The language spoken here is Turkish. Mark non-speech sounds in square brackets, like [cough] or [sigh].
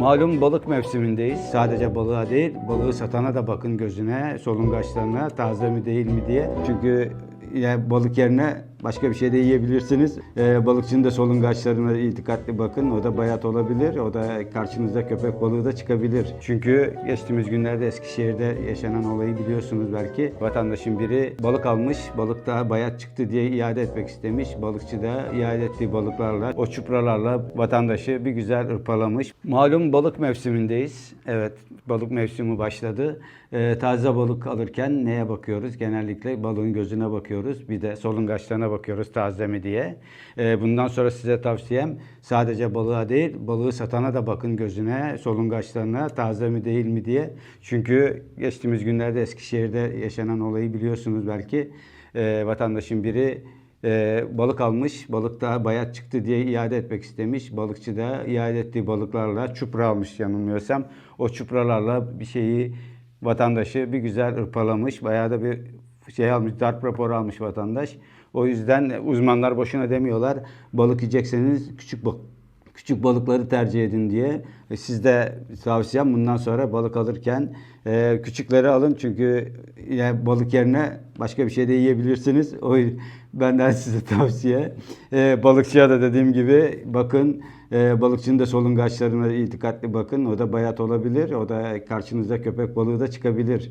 Malum balık mevsimindeyiz. Sadece balığa değil, balığı satana da bakın gözüne, solungaçlarına taze mi değil mi diye. Çünkü ya balık yerine başka bir şey de yiyebilirsiniz. Ee, balıkçının da solungaçlarına dikkatli bakın. O da bayat olabilir. O da karşınıza köpek balığı da çıkabilir. Çünkü geçtiğimiz günlerde Eskişehir'de yaşanan olayı biliyorsunuz belki. Vatandaşın biri balık almış, balık da bayat çıktı diye iade etmek istemiş. Balıkçı da iade ettiği balıklarla, o çupralarla vatandaşı bir güzel ırpalamış. Malum balık mevsimindeyiz. Evet, balık mevsimi başladı. Ee, taze balık alırken neye bakıyoruz? Genellikle balığın gözüne bakıyoruz. Bir de solungaçlarına bakıyoruz taze mi diye. Ee, bundan sonra size tavsiyem sadece balığa değil, balığı satana da bakın gözüne, solungaçlarına taze mi değil mi diye. Çünkü geçtiğimiz günlerde Eskişehir'de yaşanan olayı biliyorsunuz belki. Ee, vatandaşın biri e, balık almış, balık da bayat çıktı diye iade etmek istemiş. Balıkçı da iade ettiği balıklarla çupra almış yanılmıyorsam. O çupralarla bir şeyi vatandaşı bir güzel ırpalamış. Bayağı da bir şey almış, darp raporu almış vatandaş. O yüzden uzmanlar boşuna demiyorlar. Balık yiyecekseniz küçük bak küçük balıkları tercih edin diye. E, Siz de tavsiyem bundan sonra balık alırken e, küçükleri alın çünkü yani balık yerine başka bir şey de yiyebilirsiniz. [laughs] O benden size tavsiye. E, balıkçıya da dediğim gibi bakın e, balıkçının da solungaçlarına dikkatli bakın. O da bayat olabilir. O da karşınıza köpek balığı da çıkabilir.